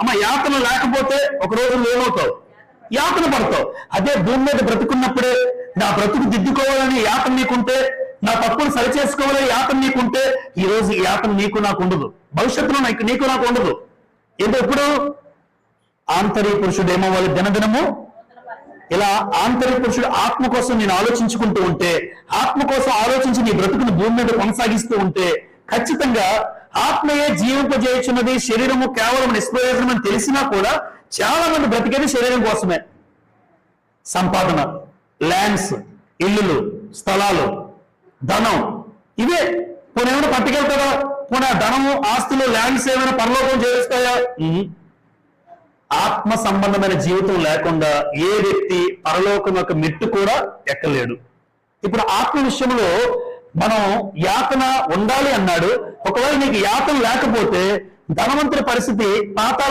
అమ్మ యాతన లేకపోతే ఒక రోజు ఏమవుతావు యాతన పడతావు. అదే భూమి మీద బ్రతుకున్నప్పుడే నా బ్రతుకు దిద్దుకోవాలని యాతన నీకుంటే నా తప్పులు సరిచేసుకోవాలని యాతన నీకుంటే ఈ రోజు యాతన నీకు నాకు ఉండదు. భవిష్యత్తులో నాకు నీకు నాకు ఉండదు. ఏదో ఎప్పుడు ఆంతరిక పురుషుడు ఏమవ్వాలి? దినదినము? ఇలా ఆంతరిక పురుషుడు ఆత్మ కోసం నేను ఆలోచించుకుంటూ ఉంటే ఆత్మ కోసం ఆలోచించి నీ బ్రతుకుని భూమి మీద కొనసాగిస్తూ ఉంటే ఖచ్చితంగా ఆత్మయే జీవింపజేయుచున్నది శరీరము కేవలం నిష్ప్రయోజనం అని తెలిసినా కూడా చాలా మంది బ్రతికేది శరీరం కోసమే. సంపాదన ల్యాండ్స్ ఇల్లులు స్థలాలు ధనం ఇవే. పోనీ ఏమైనా పట్టుకెళ్తారా? ఆ ధనము ఆస్తులు ల్యాండ్స్ ఏమైనా పరలోకం చేస్తాయా. ఆత్మ సంబంధమైన జీవితం లేకుండా ఏ వ్యక్తి పరలోకం యొక్క మెట్టు కూడా ఎక్కలేడు. ఇప్పుడు ఆత్మ విషయంలో మనం యాతన ఉండాలి అన్నాడు. ఒకవేళ నీకు యాతన లేకపోతే ధనవంతుడి పరిస్థితి పాతాల